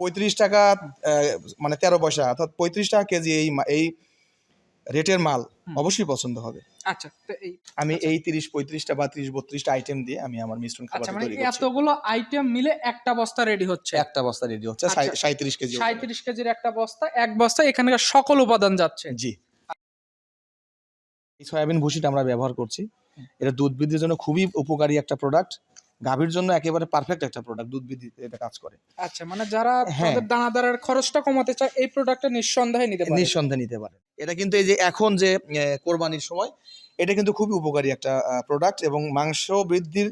পঁয়ত্রিশ টাকা মানে তেরো পয়সা অর্থাৎ পঁয়ত্রিশ টাকা কেজি এই এই রেটের মাল অবশ্যই পছন্দ হবে। আচ্ছা আমি এই তিরিশ পঁয়ত্রিশটা বা ত্রিশ বত্রিশটা আইটেম দিয়ে আমি আমার মিশ্রণ খাবার আচ্ছা মানে তৈরি করছি। এতগুলো আইটেম মিলে একটা বস্তা রেডি হচ্ছে? একটা বস্তা রেডি হচ্ছে আচ্ছা। সাঁত্রিশ কেজি সাঁত্রিশ কেজির একটা বস্তা এক বস্তা এখানকার সকল উপাদান যাচ্ছে। জি। এই সয়াবিন ভুসিটা আমরা ব্যবহার করছি। এটা দুধ বৃদ্ধির জন্য খুবই উপকারী একটা প্রোডাক্ট গাভীর জন্য একেবারে পারফেক্ট একটা প্রোডাক্ট দুধ বৃদ্ধি এটা কাজ করে। আচ্ছা মানে যারা হ্যাঁ। তাদের দানাদারের খরচটা কমাতে চায় এই প্রোডাক্টটা নিঃসন্দেহে নিতে পারে। নিঃসন্দেহে নিতে পারে। এটা কিন্তু এই যে এখন যে কোরবানির সময় এটা কিন্তু খুবই উপকারী একটা প্রোডাক্ট এবং মাংস বৃদ্ধির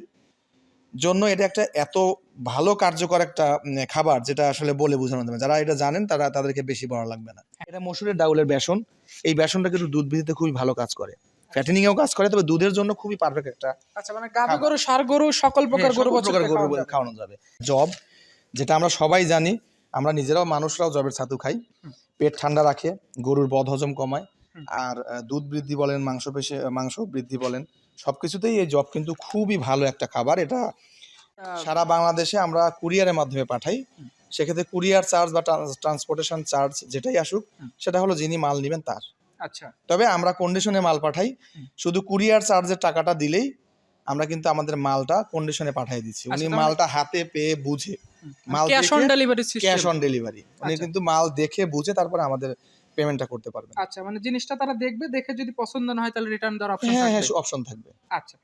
জন্য এটা একটা এত ভালো কার্যকর একটা খাবার যেটা আসলে বলে বোঝানো যাবে যারা এটা জানেন তারা তাদেরকে বেশি বলা লাগবে না। এটা মসুরের ডাউলের বেসন। এই বেসনটা কিন্তু দুধ বৃদ্ধিতে খুবই ভালো কাজ করে। ফ্যাটেনিং এও কাজ করে তবে দুধের জন্য খুবই পারফেক্ট একটা আচ্ছা মানে গাভী গরু সার গরু সকল প্রকার হ্যাঁ, গরু প্রকার গরু খাওয়ানো যাবে। জব যেটা আমরা সবাই জানি আমরা নিজেরাও মানুষরাও জবের ছাতু খাই। পেট ঠান্ডা রাখে গরুর বদ হজম কমায়। আর দুধ বৃদ্ধি বলেন মাংস পেশে মাংস বৃদ্ধি বলেন সবকিছুতেই এই জব কিন্তু খুবই ভালো একটা খাবার। এটা সারা বাংলাদেশে আমরা কুরিয়ারের মাধ্যমে পাঠাই। সেক্ষেত্রে কুরিয়ার চার্জ বা ট্রান্সপোর্টেশন চার্জ যেটাই আসুক সেটা হলো যিনি মাল নেবেন তার। আচ্ছা। তবে আমরা কন্ডিশনে মাল পাঠাই। শুধু কুরিয়ার চার্জের টাকাটা দিলেই আমরা কিন্তু আমাদের মালটা কন্ডিশনে পাঠিয়ে দিচ্ছি। উনি আচ্ছা, মালটা হাতে পেয়ে বুঝে। মাল cash on delivery cash on delivery উনি আচ্ছা। কিন্তু মাল দেখে বুঝে তারপরে আমাদের পেমেন্টটা করতে পারবেন। আচ্ছা মানে জিনিসটা তারা দেখবে দেখে যদি পছন্দ না হয় তাহলে রিটার্ন দেওয়ার অপশন হ্যাঁ হ্যাঁ অপশন থাকবে। আচ্ছা।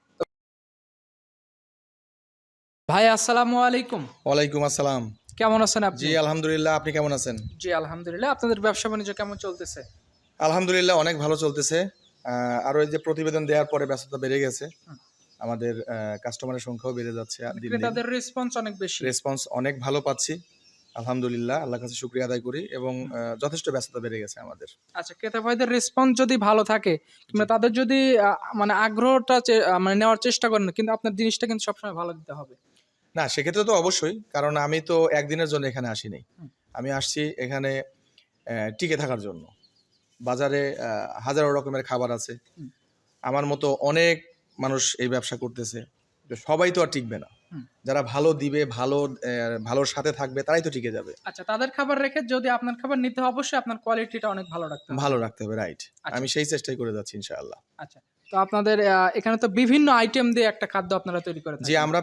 ভাই আসসালামু আলাইকুম। ওয়ালাইকুম আসসালাম। কেমন আছেন আপনি? জি আলহামদুলিল্লাহ আপনি কেমন আছেন? জি আলহামদুলিল্লাহ। আপনাদের ব্যবসা বাণিজ্য কেমন চলতেছে? আলহামদুলিল্লাহ অনেক ভালো চলতেছে। আহ, আরও এই যে প্রতিবেদন দেওয়ার পরে ব্যস্ততা বেড়ে গেছে। আমাদের কাস্টমারের সংখ্যাও বেড়ে যাচ্ছে। ক্রেতাদের রেসপন্স অনেক বেশি। রেসপন্স অনেক ভালো পাচ্ছি। আলহামদুলিল্লাহ আল্লাহর কাছে শুক্রিয়া আদায় করি এবং যথেষ্ট ব্যস্ততা বেড়ে গেছে আমাদের। আচ্ছা ক্রেতা ভাইদের রেসপন্স যদি ভালো থাকে কিংবা তাদের যদি মানে আগ্রহটা মানে নেওয়ার চেষ্টা করেন কিন্তু আপনার জিনিসটা কিন্তু সবসময় ভালো দিতে হবে। না সেক্ষেত্রে তো অবশ্যই কারণ আমি তো একদিনের জন্য এখানে আসিনি। আমি আসছি এখানে টিকে থাকার জন্য। বাজারে হাজারো রকমের খাবার আছে। আমার মতো অনেক মানুষ এই ব্যবসা করতেছে। সবাই তো আর টিকবে না। যারা ভালো দিবে ভালো ভালোর সাথে থাকবে তারাই তো টিকে যাবে। আচ্ছা তাদের খাবার রেখে যদি আপনার খাবার নিতে হয় অবশ্যই আপনার কোয়ালিটিটা অনেক ভালো রাখতে হবে। ভালো রাখতে হবে রাইট আচ্ছা। আমি সেই চেষ্টাই করে যাচ্ছি ইনশাআল্লাহ। আচ্ছা তো আপনাদের এখানে তো বিভিন্ন আইটেম দিয়ে একটা খাদ্য আপনারা তৈরি করেন যে আমরা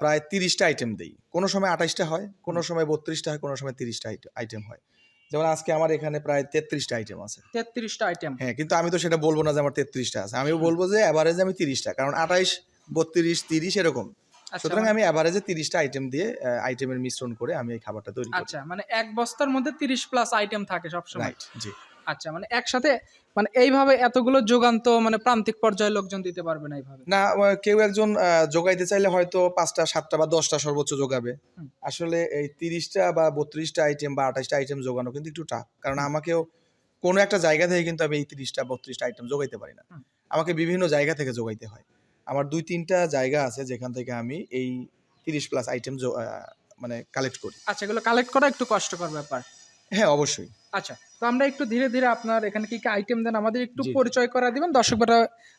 প্রায় তিরিশটা আইটেম দিই। কোনো সময় আঠাশটা হয় কোনো সময় বত্রিশটা হয় কোনো সময় তিরিশটা আইটেম হয়। যেমন আজকে আমার এখানে প্রায় তেত্রিশটা আইটেম আছে। তেত্রিশটা আইটেম হ্যাঁ কিন্তু আমি তো সেটা বলব না যে আমার তেত্রিশটা আছে। আমি বলব যে অ্যাভারেজ আমি তিরিশটা কারণ আঠাইশ বত্রিশ তিরিশ এরকম। আচ্ছা সুতরাং মানে- আমি অ্যাভারেজে তিরিশটা আইটেম দিয়ে আইটেমের মিশ্রণ করে আমি এই খাবারটা তৈরি করি আচ্ছা মানে এক বস্তার মধ্যে তিরিশ প্লাস আইটেম থাকে সবসময়। জি। আচ্ছা মানে একসাথে মানে এইভাবে এতগুলো যোগান তো মানে প্রান্তিক পর্যায়ে লোকজন দিতে পারবে না এইভাবে? না কেউ একজন যোগাইতে চাইলে হয়তো পাঁচটা সাতটা বা দশটা সর্বোচ্চ যোগাবে আসলে এই তিরিশটা বা বত্রিশটা আইটেম বা আঠাশটা আইটেম যোগানো কিন্তু একটু টাফ কারণ আমাকেও কোনো একটা জায়গা থেকে কিন্তু আমি এই তিরিশটা বত্রিশটা আইটেম যোগাইতে পারি না। আমাকে বিভিন্ন জায়গা থেকে যোগাইতে হয়। আমার দুই তিনটা জায়গা আছে যেখান থেকে আমি এই তিরিশ প্লাস আইটেম মানে কালেক্ট করি। আচ্ছা এগুলো কালেক্ট করা একটু কষ্টকর ব্যাপার। হ্যাঁ অবশ্যই। আচ্ছা তো আমরা একটু ধীরে ধীরে আপনার এখানে কি কি আইটেম দেন আমাদের একটু পরিচয় করা দিবেন দর্শক ভাইরা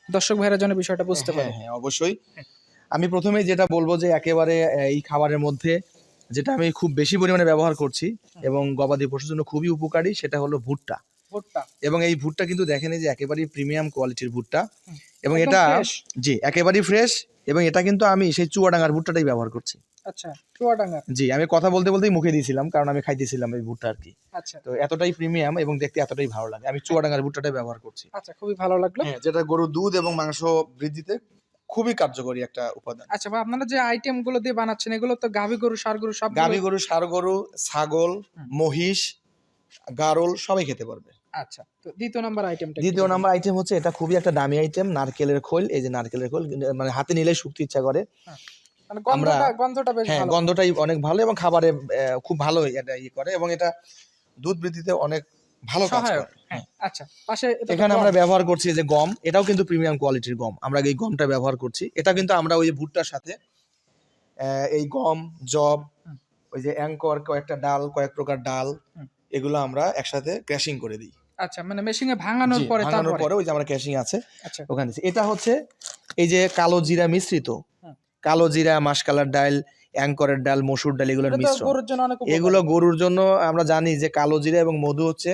দর্শক ভাইরা যেন বিষয়টা বুঝতে পারে। হ্যাঁ হ্যাঁ অবশ্যই। হ্যাঁ। আমি প্রথমেই যেটা বলব যে একেবারে এই খাবারের মধ্যে যেটা আমি খুব বেশি পরিমাণে ব্যবহার করছি এবং গবাদি পশুর জন্য খুবই উপকারী সেটা হলো ভুট্টা। ভুট্টা। এবং এই ভুট্টা কিন্তু দেখেন যে একেবারেই প্রিমিয়াম কোয়ালিটির ভুট্টা। এবং এটা। জি একেবারেই ফ্রেশ এবং এটা কিন্তু আমি সেই চুয়াডাঙ্গার ভুট্টাটাই ব্যবহার করছি। আচ্ছা চুয়াডাঙ্গা জি আমি কথা বলতে বলতেই মুখে দিয়েছিলাম কারণ আমি খাইতেছিলাম এই ভুট্টা আর কি আচ্ছা। তো এতটাই প্রিমিয়াম এবং দেখতে এতটাই ভালো লাগে। আমি চুয়াডাঙ্গার ভুট্টাটাই ব্যবহার করছি। আচ্ছা খুবই ভালো লাগল। হ্যাঁ যেটা গরুর দুধ এবং মাংস বৃদ্ধিতে খুবই কার্যকরী একটা উপাদান। আচ্ছা ভাই আপনারা যে আইটেমগুলো দিয়ে বানাচ্ছেন এগুলো তো গাভী গরু সার গরু সব গাভী গরু ষাঁড় গরু ছাগল মহিষ গারল সবাই খেতে পারবে। আচ্ছা তো দ্বিতীয় নাম্বার আইটেমটা দ্বিতীয় নাম্বার আইটেম হচ্ছে এটা খুবই একটা দামি আইটেম নারকেলের খোল। এই যে নারকেলের খোল মানে হাতে নিলে শুকতে ইচ্ছা করে। মানে গন্ধটা হ্যাঁ গন্ধটাই অনেক ভালো এবং খাবারে খুব ভালো এটা ইয়ে করে এবং এটা দুধ বৃদ্ধিতে অনেক ভালো কাজ করে। হ্যাঁ আচ্ছা পাশে এখানে আমরা ব্যবহার করছি যে গম এটাও কিন্তু প্রিমিয়াম কোয়ালিটির গম আমরা এই গমটা ব্যবহার করছি। এটা কিন্তু আমরা ওই ভুট্টার সাথে এই গম জব ওই যে অ্যাঙ্কর কয়েকটা ডাল কয়েক প্রকার ডাল এগুলো আমরা একসাথে ক্র্যাশিং করে দিই। আচ্ছা মানে মেশিনে ভাঙানোর পরে ভাঙানোর পরে ওই যে আমরা ক্যাশিং আছে আচ্ছা। ওখানে এটা হচ্ছে এই যে কালো জিরা মিশ্রিত। কালো জিরা মাসকালার ডাল অ্যাঙ্করের ডাল মসুর ডাল এগুলোর মিশ্রণ। এগুলো গরুর জন্য আমরা জানি যে কালো জিরা এবং মধু হচ্ছে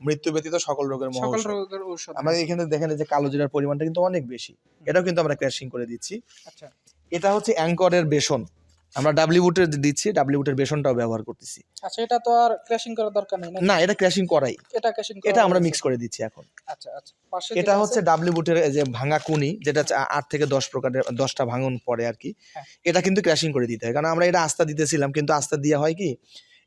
মৃত্যু ব্যতীত সকল রোগের সকল রোগের ঔষধ আমরা এখানে দেখেন যে কালো জিরার পরিমাণটা কিন্তু অনেক বেশি। এটাও কিন্তু আমরা ক্র্যাশিং করে দিচ্ছি। আচ্ছা। এটা হচ্ছে অ্যাঙ্করের বেসন। আমরা ডাব্লিউ বুটের দিচ্ছি বেসনটাও ব্যবহার করতেছি। আচ্ছা এটা তো আর ক্র্যাশিং করার দরকার নেই না এটা ক্র্যাশিং করাই। এটা ক্র্যাশিং এটা আমরা মিক্স করে দিচ্ছি এখন। আচ্ছা আচ্ছা পাশে এটা হচ্ছে যে ভাঙা কুনি যেটা আট থেকে দশ প্রকারের দশটা ভাঙন পড়ে আর কি হ্যাঁ। এটা কিন্তু ক্র্যাশিং করে দিতে হয়। কারণ আমরা এটা আস্তা দিতেছিলাম কিন্তু আস্তা দিয়ে হয় কি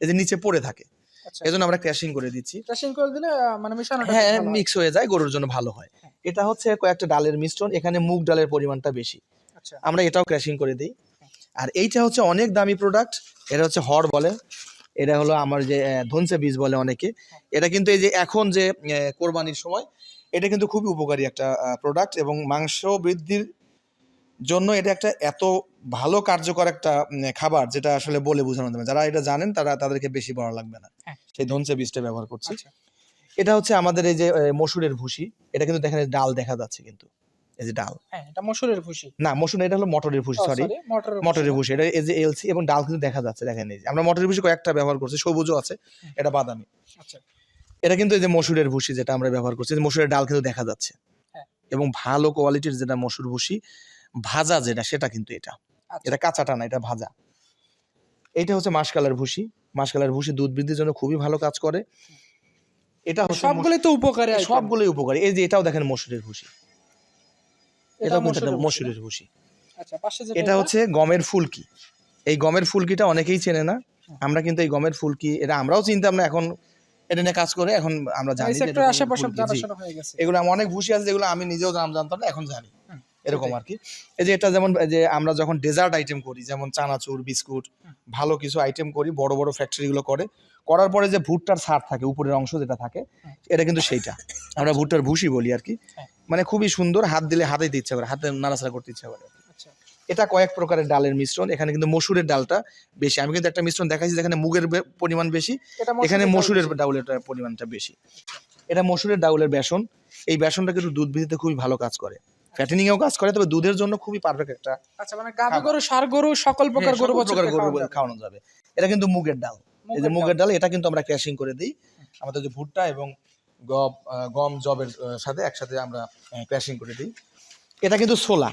এই যে নিচে পড়ে থাকে। আচ্ছা। এই জন্য আমরা ক্র্যাশিং করে দিচ্ছি। ক্র্যাশিং করে দিলে মানে মিশানোটা হ্যাঁ মিক্স হয়ে। যায় গরুর জন্য ভালো হয়। হ্যাঁ। এটা হচ্ছে কয়েকটা ডালের মিশ্রণ এখানে মুগ ডালের পরিমাণটা বেশি। আচ্ছা। আমরা এটাও ক্র্যাশিং করে দিই। আর এইটা হচ্ছে অনেক দামি প্রোডাক্ট এটা হচ্ছে হর বলে এটা হলো আমার যে ধনসে বীজ বলে অনেকে। এটা কিন্তু এই যে এখন যে কোরবানির সময় এটা কিন্তু খুবই উপকারী একটা প্রোডাক্ট এবং মাংস বৃদ্ধির জন্য এটা একটা এত ভালো কার্যকর একটা খাবার যেটা আসলে বলে বোঝানো যাবে যারা এটা জানেন তারা তাদেরকে বেশি বড় লাগবে না। হ্যাঁ। সেই ধনসে বীজটা ব্যবহার করছি। আচ্ছা। এটা হচ্ছে আমাদের এই যে মসুরের ভুসি এটা কিন্তু দেখেন ডাল দেখা যাচ্ছে কিন্তু। এই যে ডাল। হ্যাঁ এটা মসুরের ভুসি। না মসুর এটা হলো মটরের ভুসি সরি মটরের ভুসি এটা এই যে এলসি এবং ডাল কিন্তু দেখা যাচ্ছে দেখেন এই যে। আমরা মটরের ভুসি কয়েকটা ব্যবহার করছি সবুজও আছে এটা বাদামি। আচ্ছা। এটা কিন্তু এই যে মসুরের ভুসি যেটা আমরা ব্যবহার করছি মসুরের ডাল কিন্তু দেখা যাচ্ছে। হ্যাঁ। এবং ভালো কোয়ালিটির যেটা মসুর ভুসি ভাজা যেটা সেটা কিন্তু এটা। আচ্ছা। এটা কাঁচাটা না এটা ভাজা। এইটা হচ্ছে মাসকালের ভুসি। মাসকালের ভুসি দুধ বৃদ্ধির জন্য খুবই ভালো কাজ করে। এটা হচ্ছে সবগুলোই তো উপকারী। সবগুলোই উপকারী। এই যে এটাও দেখেন মসুরের ভুসি। এটা এটাও কিন্তু একটা মসুরের ভুসি আচ্ছা এটা হচ্ছে গমের ফুলকি। এই গমের ফুলকিটা অনেকেই চেনে না। আমরা কিন্তু এই গমের ফুলকি এটা আমরাও চিনতাম না এখন এটা নিয়ে কাজ করে এখন আমরা জানি এটা। হয়ে এগুলো আমার অনেক ভুসি আছে যেগুলো আমি নিজেও নাম জানতাম না এখন জানি। এরকম আর কি এই যে এটা যেমন যে আমরা যখন ডেজার্ট আইটেম করি যেমন চানাচুর বিস্কুট ভালো কিছু আইটেম করি বড় বড় ফ্যাক্টরিগুলো করে করার পরে যে ভুট্টার ছাড় থাকে উপরের অংশ যেটা থাকে এটা কিন্তু সেইটা। আমরা ভুট্টার ভুসি বলি আর কি হ্যাঁ। মানে খুবই সুন্দর হাত দিলে হাতে দিতে ইচ্ছা করে হাতে নাড়াচাড়া করতে ইচ্ছা করে আচ্ছা। এটা কয়েক প্রকারের ডালের মিশ্রণ এখানে কিন্তু মসুরের ডালটা বেশি। আমি কিন্তু একটা মিশ্রণ দেখাইছি যেখানে মুগের পরিমাণ বেশি এখানে মসুরের ডাউলের পরিমাণটা বেশি। এটা মসুরের ডাউলের বেসন এই বেসনটা কিন্তু দুধ বৃদ্ধিতে খুবই ভালো কাজ করে। কাজ করে তবে দুধের জন্য খুবই পারফেক্ট একটা আচ্ছা মানে গাভী গরু ষাঁড় গরু সকল প্রকার হ্যাঁ, গরু প্রকার গরু খাওয়ানো যাবে। এটা কিন্তু মুগের ডাল। এই যে মুগের ডাল। এটা কিন্তু আমরা ক্র্যাশিং করে দিই। আমাদের যে ভুট্টা এবং গম গম জবের সাথে একসাথে আমরা ক্র্যাশিং করে দিই। এটা কিন্তু ছোলা।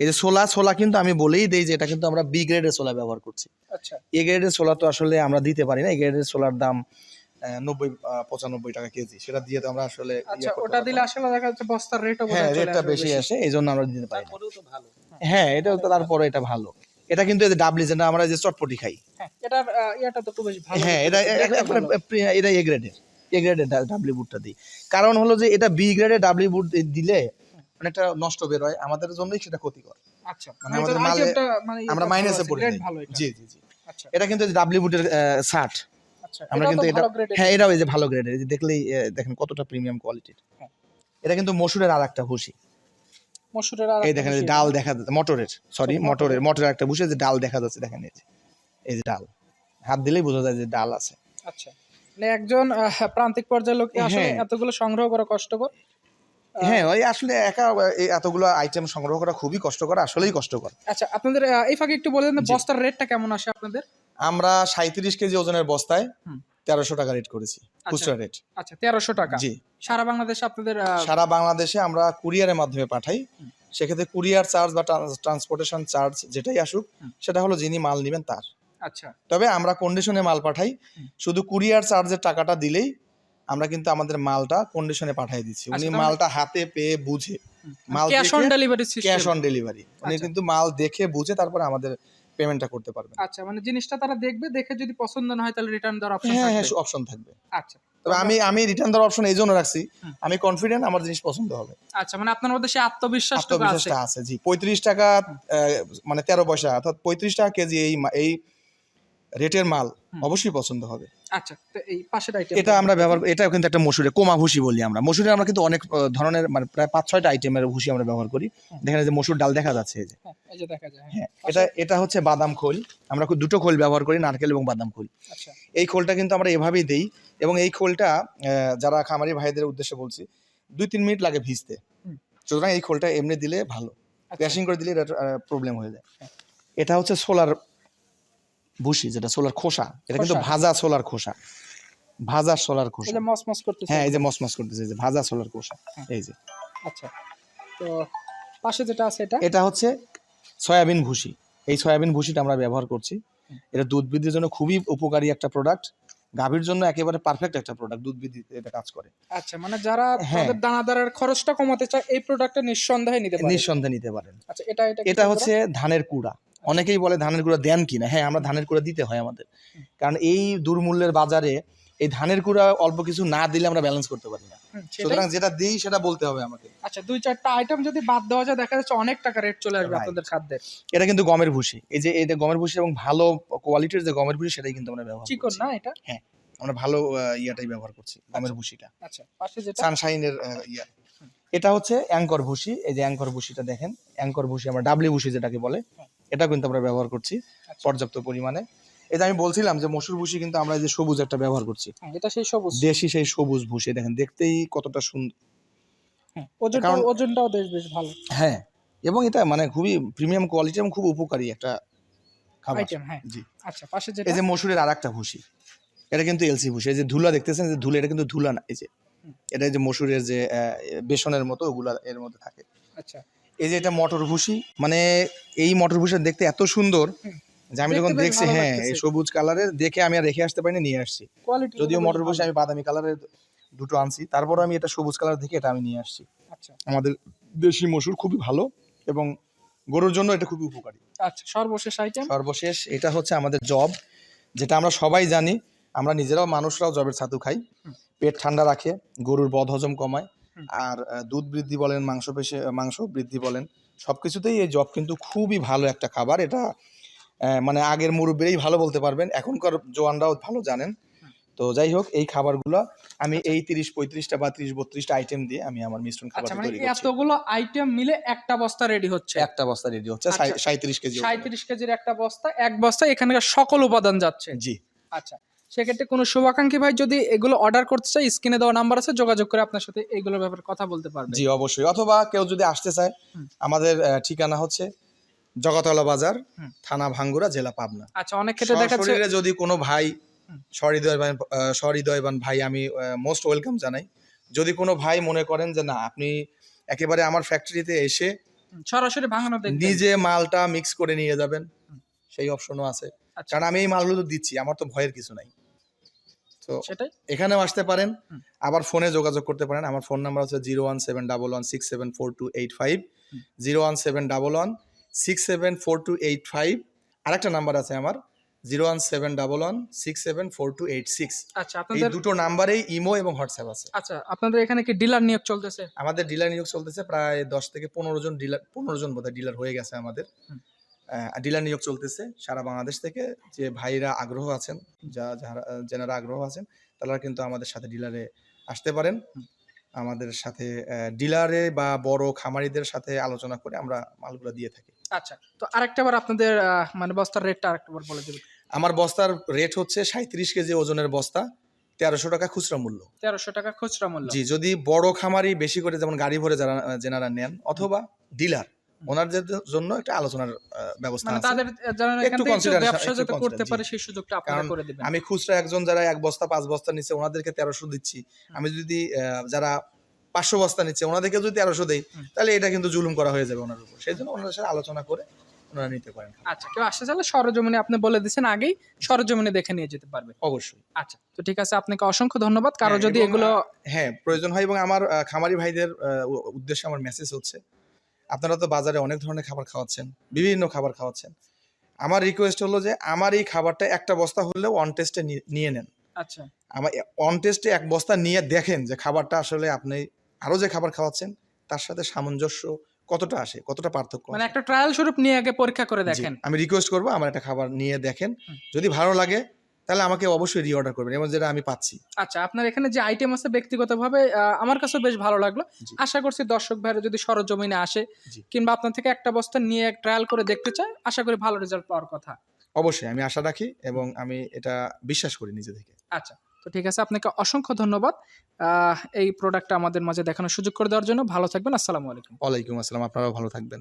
এই যে ছোলা ছোলা কিন্তু আমি বলেই দিই যে এটা কিন্তু আমরা বি গ্রেডের ছোলা ব্যবহার করছি। আচ্ছা। এ গ্রেডের সোলা তো আসলে আমরা দিতে পারি না। এ গ্রেডের সোলার দাম নব্বই পঁচানব্বই টাকা কেজি। সেটা দিয়ে তো আমরা আসলে ইয়ে আচ্ছা ওটা দিলে আসলে দেখা যাচ্ছে বস্তার রেটও হ্যাঁ রেটটা বেশি আসে এই জন্য আমরা দিতে পারি না। তারপরেও তো ভালো। হ্যাঁ এটা তো তারপরে এটা ভালো। এটা কিন্তু ডাবলি যেটা আমরা যে চটপটি খাই। হ্যাঁ এটার আহ, তো খুব বেশি ভালো। হ্যাঁ এটা এটা এ গ্রেডের এ গ্রেডের ডাবলি বুটটা দিই। কারণ হলো যে এটা বি গ্রেডের ডাবলি বুট দিলে অনেকটা নষ্ট বের হয় আমাদের জন্যই সেটা ক্ষতিকর। আচ্ছা মানে আমাদের মালে- মানে আমরা মাইনাসে পড়ে এটা। জি জি জি। আচ্ছা। এটা কিন্তু ডাবলি বুটের ষাট আচ্ছা আমরা কিন্তু এটা হ্যাঁ এটাও এই যে ভালো গ্রেডের যে দেখলেই দেখেন কতটা প্রিমিয়াম কোয়ালিটির হ্যাঁ। এটা কিন্তু মসুরের আর একটা ভুসি। মসুরের আর এই দেখেন এই ডাল দেখা যাচ্ছে মটরের সরি আচ্ছা, মটরের মটরের একটা ভুসি যে ডাল দেখা যাচ্ছে দেখেন এই যে এই যে ডাল। হাত দিলেই বোঝা যায় যে ডাল আছে। আচ্ছা মানে একজন প্রান্তিক পর্যায়ের লোক আসলে হ্যাঁ। এতগুলো সংগ্রহ করা কষ্টকর। হ্যাঁ ওই আসলে একা এতগুলো আইটেম সংগ্রহ করা খুবই কষ্টকর আসলেই কষ্টকর। আচ্ছা আপনাদের এই ফাঁকে একটু বলে দেন বস্তার রেটটা কেমন আসে আপনাদের? আমরা সাঁত্রিশ কেজি ওজনের বস্তায় তেরোশো টাকা রেট করেছি খুচরা রেট আচ্ছা তেরোশো টাকা। জি। সারা বাংলাদেশে আপনাদের সারা বাংলাদেশে আমরা কুরিয়ারের মাধ্যমে পাঠাই। সেক্ষেত্রে কুরিয়ার চার্জ বা ট্রান্সপোর্টেশন চার্জ যেটাই আসুক সেটা হলো যিনি মাল নেবেন তার। আচ্ছা। তবে আমরা কন্ডিশনে মাল পাঠাই। শুধু কুরিয়ার চার্জের টাকাটা দিলেই আমরা কিন্তু আমাদের মালটা কন্ডিশনে পাঠিয়ে দিচ্ছি। উনি আচ্ছা, মালটা হাতে পেয়ে বুঝে। মাল cash on delivery cash on delivery উনি আচ্ছা। কিন্তু মাল দেখে বুঝে তারপরে আমাদের পেমেন্টটা করতে পারবেন। আচ্ছা মানে জিনিসটা তারা দেখবে দেখে যদি পছন্দ না হয় তাহলে রিটার্ন দেওয়ার অপশন হ্যাঁ থাকবে। হ্যাঁ অপশন থাকবে। আচ্ছা। তবে আমি আমি রিটার্ন দেওয়ার অপশন এই জন্য রাখছি। আমি কনফিডেন্ট আমার জিনিস পছন্দ হবে। আচ্ছা মানে আপনার মধ্যে সেই আত্মবিশ্বাসটুকু আছে। আত্মবিশ্বাসটা আছে জি। পঁয়ত্রিশ টাকা মানে তেরো পয়সা অর্থাৎ পঁয়ত্রিশ টাকা কেজি এই এই রেটের মাল অবশ্যই পছন্দ হবে। আচ্ছা তো এই পাশের আইটেম এটা আমরা ব্যবহার এটা কিন্তু একটা মসুরে কোমা ভুসি বলি আমরা। মসুরে আমরা কিন্তু অনেক ধরনের মানে প্রায় পাঁচ ছয়টা আইটেমের ভুসি আমরা ব্যবহার করি। দেখেন যে মসুর ডাল দেখা যাচ্ছে এই যে। এই যে দেখা যায় হ্যাঁ। এটা এটা হচ্ছে বাদাম খোল। আমরা খুব দুটো খোল ব্যবহার করি নারকেল এবং বাদাম খোল। আচ্ছা। এই খোলটা কিন্তু আমরা এভাবেই দেই এবং এই খোলটা যারা খামারি ভাইদের উদ্দেশ্যে বলছি দুই তিন মিনিট লাগে ভিজতে। সুতরাং এই খোলটা এমনি দিলে ভালো। আচ্ছা। ক্র্যাশিং করে দিলে এটা প্রবলেম হয়ে যায়। হ্যাঁ। এটা হচ্ছে সোলার ভুসি যেটা সোলার খোসা এটা কিন্তু ভাজা সোলার খোসা। ভাজা সোলার খোসা। যে মস মস করতেছে। হ্যাঁ এই যে মসমস করতেছে এই যে ভাজা সোলার খোসা হ্যাঁ। এই যে। আচ্ছা তো পাশে যেটা আছে এটা? এটা হচ্ছে সয়াবিন ভুসি। এই সয়াবিন ভুসিটা আমরা ব্যবহার করছি। এটা দুধ বৃদ্ধির জন্য খুবই উপকারী একটা প্রোডাক্ট গাভীর জন্য একেবারে পারফেক্ট একটা প্রোডাক্ট দুধ বৃদ্ধিতে এটা কাজ করে। আচ্ছা মানে যারা হ্যাঁ। তাদের দানাদারের খরচটা কমাতে চায় এই প্রোডাক্টটা নিঃসন্দেহে নিতে পারে। নিঃসন্দেহে নিতে পারেন। আচ্ছা এটা এটা এটা হচ্ছে ধানের কুড়া। অনেকেই বলে ধানের কুড়া দেন কিনা। হ্যাঁ আমরা ধানের কুড়া দিতে হয় আমাদের। কারণ এই দুর্মূল্যের বাজারে এই ধানের কুড়া অল্প কিছু না দিলে আমরা ব্যালেন্স করতে পারি না। সুতরাং যেটা দিই সেটা বলতে হবে আমাকে। আচ্ছা দুই চারটা আইটেম যদি বাদ দেওয়া যায় দেখা যাচ্ছে অনেক টাকা রেট চলে আসবে আপনাদের খাদ্যের। এটা কিন্তু গমের ভুসি। এই যে এটা গমের ভুসি এবং ভালো কোয়ালিটির যে গমের ভুসি সেটাই কিন্তু আমরা ব্যবহার চিকন করছি। না এটা? হ্যাঁ আমরা ভালো ইয়াটাই ব্যবহার করছি গমের ভুসিটা। আচ্ছা পাশে যেটা? সানশাইনের ইয়া। এটা হচ্ছে অ্যাঙ্কর ভুসি। এই যে অ্যাঙ্কর ভুসিটা দেখেন। অ্যাঙ্কর ভুসি আমরা ডাবলি ভুসি যেটাকে বলে। হ্যাঁ। এটা কিন্তু আমরা ব্যবহার করছি আচ্ছা। পর্যাপ্ত পরিমাণে। এই যে আমি বলছিলাম যে মসুর ভুসি কিন্তু আমরা যে সবুজ একটা ব্যবহার করছি। হ্যাঁ, এটা সেই সবুজ। দেশি সেই সবুজ ভুসি দেখেন দেখতেই কতটা সুন্দর হ্যাঁ, ওজনটাও বেশ বেশ ভালো। হ্যাঁ এবং এটা মানে খুবই প্রিমিয়াম কোয়ালিটি এবং খুব উপকারী একটা খাবার। আইটেম হ্যাঁ। জি। আচ্ছা পাশে যেটা এই যে মসুরের আর একটা ভুসি এটা কিন্তু এলসি ভুসি এই যে ধুলা দেখতেছেন যে ধুলা এটা কিন্তু ধুলা না এই যে। এটা এই যে মসুরের যে বেসনের মতো ওগুলা এর মধ্যে থাকে। আচ্ছা। এই যে এটা মটর ভুসি মানে এই মটর ভুসিটা দেখতে এত সুন্দর যে আমি যখন দেখছি হ্যাঁ এই সবুজ কালারের দেখে আমি আর রেখে আসতে পারিনি নিয়ে আসছি। যদিও মটর ভুসি আমি বাদামি কালারের দুটো আনছি তারপর আমি এটা সবুজ কালার দেখে এটা আমি নিয়ে আসছি। আচ্ছা। আমাদের দেশি মসুর খুবই ভালো এবং গরুর জন্য এটা খুবই উপকারী। আচ্ছা সর্বশেষ আইটেম সর্বশেষ এটা হচ্ছে আমাদের জব যেটা আমরা সবাই জানি আমরা নিজেরাও মানুষরাও জবের ছাতু খাই। পেট ঠান্ডা রাখে গরুর বদ হজম কমায়। আর দুধ বৃদ্ধি বলেন মাংস পেশে মাংস বৃদ্ধি বলেন সব কিছুতেই এই জব কিন্তু খুবই ভালো একটা খাবার। এটা মানে আগের মুরব্বীরাই ভালো বলতে পারবেন এখনকার জোয়ানরাও ভালো জানেন। তো যাই হোক এই খাবারগুলো আমি এই তিরিশ পঁয়ত্রিশটা বা ত্রিশ বত্রিশটা আইটেম দিয়ে আমি আমার মিশ্রণ খাবার আচ্ছা মানে তৈরি করছি। এতগুলো আইটেম মিলে একটা বস্তা রেডি হচ্ছে? একটা বস্তা রেডি হচ্ছে আচ্ছা। সাঁত্রিশ কেজি ওজনের। সাঁত্রিশ কেজির একটা বস্তা এক বস্তা এখানকার সকল উপাদান যাচ্ছে? জি। আচ্ছা সেক্ষেত্রে কোনো শুভাকাঙ্ক্ষী ভাই যদি এগুলো অর্ডার করতে চায় স্ক্রিনে দেওয়া নাম্বার আছে যোগাযোগ করে আপনার সাথে এইগুলোর ব্যাপারে কথা বলতে পারবে। জি অবশ্যই। অথবা কেউ যদি আসতে চায় আমাদের ঠিকানা হচ্ছে জগতলা বাজার থানা ভাঙ্গুরা জেলা পাবনা। আচ্ছা অনেক ক্ষেত্রে দেখাচ্ছে সশরীরে যদি কোনো ভাই। সহৃদয়বান সহৃদয়বান ভাই আমি মোস্ট ওয়েলকাম জানাই। যদি কোনো ভাই মনে করেন যে না আপনি একেবারে আমার ফ্যাক্টরিতে এসে সরাসরি ভাঙানো নিজে মালটা মিক্স করে নিয়ে যাবেন। সেই অপশনও আছে। আচ্ছা। কারণ আমি এই মালগুলো দিচ্ছি আমার তো ভয়ের কিছু নাই। তো এখানেও আসতে পারেন। আবার ফোনে যোগাযোগ করতে পারেন। আমার ফোন নাম্বার হচ্ছে zero one seven double one six seven four two eight five. Zero one seven double one six seven four two eight five. আরেকটা নাম্বার আছে আমার। Zero one seven double one six seven four two eight six. আচ্ছা আপনাদের দুটো নাম্বারেই imo এবং WhatsApp আছে। আচ্ছা আপনাদের এখানে কি ডিলার নিয়োগ চলতেছে? আমাদের ডিলার নিয়োগ চলতেছে। প্রায় দশ থেকে পনেরো জন ডিলার পনেরো জন বোধহয় ডিলার হয়ে গেছে আমাদের। ডিলার নিয়োগ চলতেছে সারা বাংলাদেশ থেকে। যে ভাইরা আগ্রহ আছেন যা যারা যেনারা আগ্রহ আছেন তারা কিন্তু আমাদের সাথে ডিলারে আসতে পারেন। আমাদের সাথে ডিলারে বা বড় খামারিদের সাথে আলোচনা করে আমরা মালগুলো দিয়ে থাকি। আচ্ছা তো আরেকটা বার আপনাদের মানে বস্তার রেটটা আরেকটা বার বলে দেবেন। আমার বস্তার রেট হচ্ছে সাঁত্রিশ কেজি ওজনের বস্তা তেরোশো টাকা খুচরা মূল্য। তেরোশো টাকা খুচরা মূল্য। জি যদি বড় খামারি বেশি করে যেমন গাড়ি ভরে যারা যেনারা নেন অথবা ডিলার ওনাদের জন্য একটা আলোচনার ব্যবস্থা মানে আছে। তাদের যারা একটু থেকে ব্যবসা যাতে করতে পারে সেই সুযোগটা আপনারা করে দিবেন। আমি খুচরা একজন যারা এক বস্তা পাঁচ বস্তা নিচ্ছে ওনাদেরকে তেরোশো দিচ্ছি। আমি যদি যারা পাঁচশো বস্তা নিচ্ছে ওনাদেরকে যদি তেরোশো দেই তাহলে এটা কিন্তু জুলুম করা হয়ে যাবে ওনার উপর। সেই জন্য ওনাদের সাথে আলোচনা করে ওনারা নিতে পারেন। আচ্ছা কেউ আসতে চাইলে সরজমিনে আপনি বলে দিয়েছেন আগেই সরজমিনে দেখে নিয়ে যেতে পারবে। অবশ্যই। আচ্ছা তো ঠিক আছে আপনাকে অসংখ্য ধন্যবাদ। কারও হ্যাঁ, যদি এগুলো হ্যাঁ প্রয়োজন হয় এবং আমার খামারি ভাইদের উদ্দেশ্যে আমার মেসেজ হচ্ছে। আপনারা তো বাজারে অনেক ধরনের খাবার খাওয়াচ্ছেন বিভিন্ন খাবার খাওয়াচ্ছেন। আমার রিকোয়েস্ট হলো যে আমার এই খাবারটা একটা বস্তা হলেও অন টেস্টে নিয়ে নেন। আচ্ছা। আমার অন টেস্টে এক বস্তা নিয়ে দেখেন যে খাবারটা আসলে আপনি আরও যে খাবার খাওয়াচ্ছেন তার সাথে সামঞ্জস্য কতটা আসে কতটা পার্থক্য মানে একটা ট্রায়াল স্বরূপ নিয়ে আগে পরীক্ষা করে দেখেন। আমি রিকোয়েস্ট করব আমার একটা খাবার নিয়ে দেখেন। যদি ভালো লাগে তাহলে আমাকে অবশ্যই রিঅর্ডার করবেন এবং যেটা আমি পাচ্ছি। আচ্ছা আপনার এখানে যে আইটেম আছে ব্যক্তিগতভাবে আমার কাছেও বেশ ভালো লাগল। আশা করছি দর্শক ভাইরা যদি সরজমিনে আসে কিংবা আপনার থেকে একটা বস্তা নিয়ে ট্রায়াল করে দেখতে চায় আশা করি ভালো রেজাল্ট পাওয়ার কথা। অবশ্যই আমি আশা রাখি এবং আমি এটা বিশ্বাস করি নিজে থেকে। আচ্ছা তো ঠিক আছে আপনাকে অসংখ্য ধন্যবাদ এই প্রোডাক্টটা আমাদের মাঝে দেখানোর সুযোগ করে দেওয়ার জন্য। ভালো থাকবেন আসসালামু আলাইকুম। ওয়ালাইকুম আসসালাম আপনারাও ভালো থাকবেন।